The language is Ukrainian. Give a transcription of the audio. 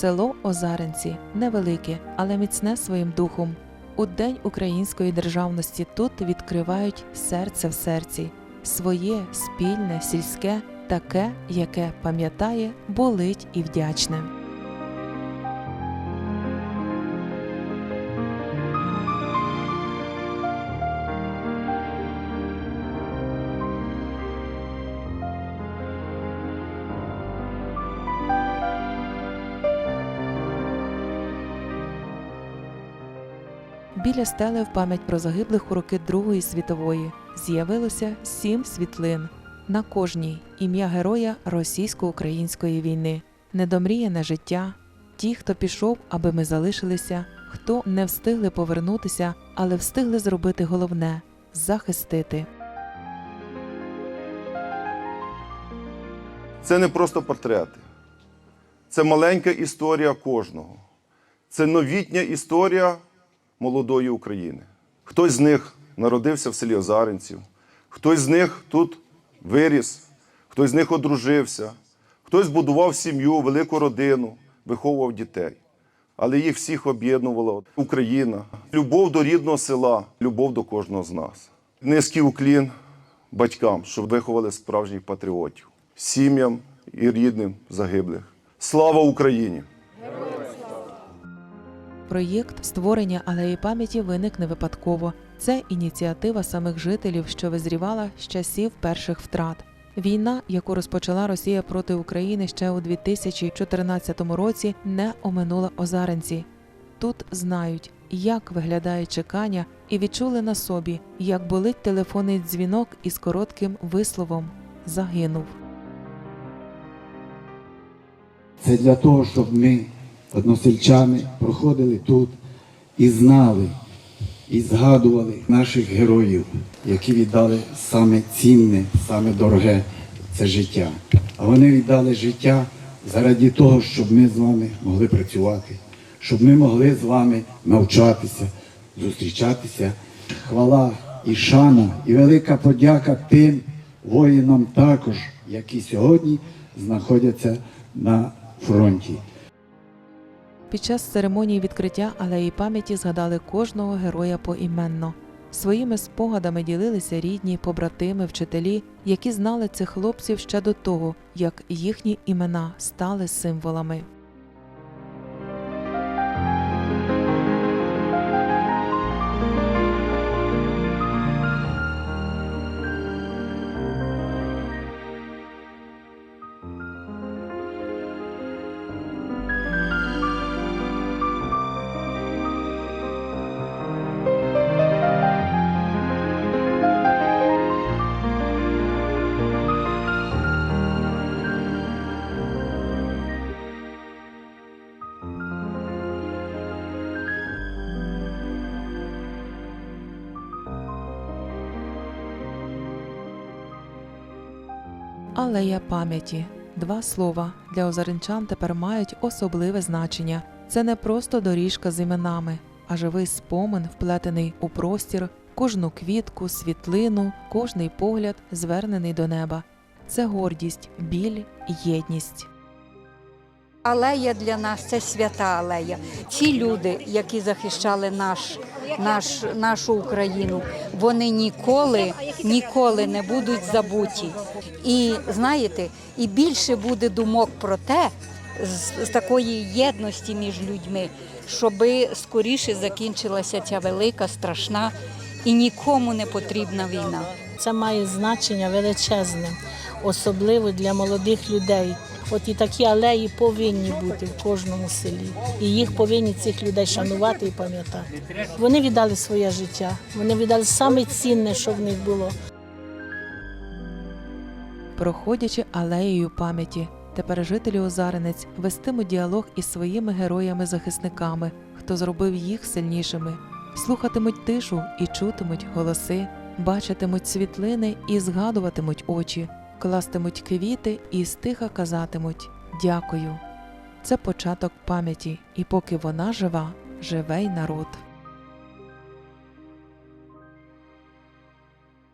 Село Озаренці невелике, але міцне своїм духом. У День української державності тут відкривають серце в серці, своє спільне, сільське, таке, яке пам'ятає, болить і вдячне. Біля стели в пам'ять про загиблих у роки Другої світової з'явилося сім світлин. На кожній ім'я героя російсько-української війни, недомріяне життя, ті, хто пішов, аби ми залишилися, хто не встигли повернутися, але встигли зробити головне захистити. Це не просто портрети, це маленька історія кожного. Це новітня історія молодої України. Хтось з них народився в селі Озаренців, хтось з них тут виріс, хтось з них одружився, хтось будував сім'ю, велику родину, виховував дітей. Але їх всіх об'єднувала Україна, любов до рідного села, любов до кожного з нас. Низький уклін батькам, щоб виховали справжніх патріотів, сім'ям і рідним загиблих. Слава Україні! Проєкт створення алеї пам'яті виник не випадково. Це ініціатива самих жителів, що визрівала з часів перших втрат. Війна, яку розпочала Росія проти України ще у 2014 році, не оминула озаренці. Тут знають, як виглядає чекання, і відчули на собі, як болить телефонний дзвінок із коротким висловом загинув. Це для того, щоб ми, односельчани, проходили тут і знали, і згадували наших героїв, які віддали саме цінне, саме дороге це життя. А вони віддали життя заради того, щоб ми з вами могли працювати, щоб ми могли з вами навчатися, зустрічатися. Хвала і шана, і велика подяка тим воїнам також, які сьогодні знаходяться на фронті. Під час церемонії відкриття алеї пам'яті згадали кожного героя поіменно. Своїми спогадами ділилися рідні, побратими, вчителі, які знали цих хлопців ще до того, як їхні імена стали символами. Алея пам'яті. Два слова для озаренчан тепер мають особливе значення. Це не просто доріжка з іменами, а живий спомин, вплетений у простір, кожну квітку, світлину, кожний погляд звернений до неба. Це гордість, біль, єдність. Алея для нас це свята алея. Ці люди, які захищали наш, наш, нашу Україну, вони ніколи, ніколи не будуть забуті. І знаєте, і більше буде думок про те, з, з такої єдності між людьми, щоби скоріше закінчилася ця велика, страшна і нікому не потрібна війна. Це має значення величезне, особливо для молодих людей. От і такі алеї повинні бути в кожному селі. І їх повинні цих людей шанувати і пам'ятати. Вони віддали своє життя, вони віддали саме цінне, що в них було. Проходячи алеєю пам'яті, тепер жителі Озаренець вестимуть діалог із своїми героями-захисниками, хто зробив їх сильнішими, слухатимуть тишу і чутимуть голоси, бачитимуть світлини і згадуватимуть очі, кластимуть квіти і стиха казатимуть Дякую. Це початок пам'яті, і поки вона жива, живе й народ.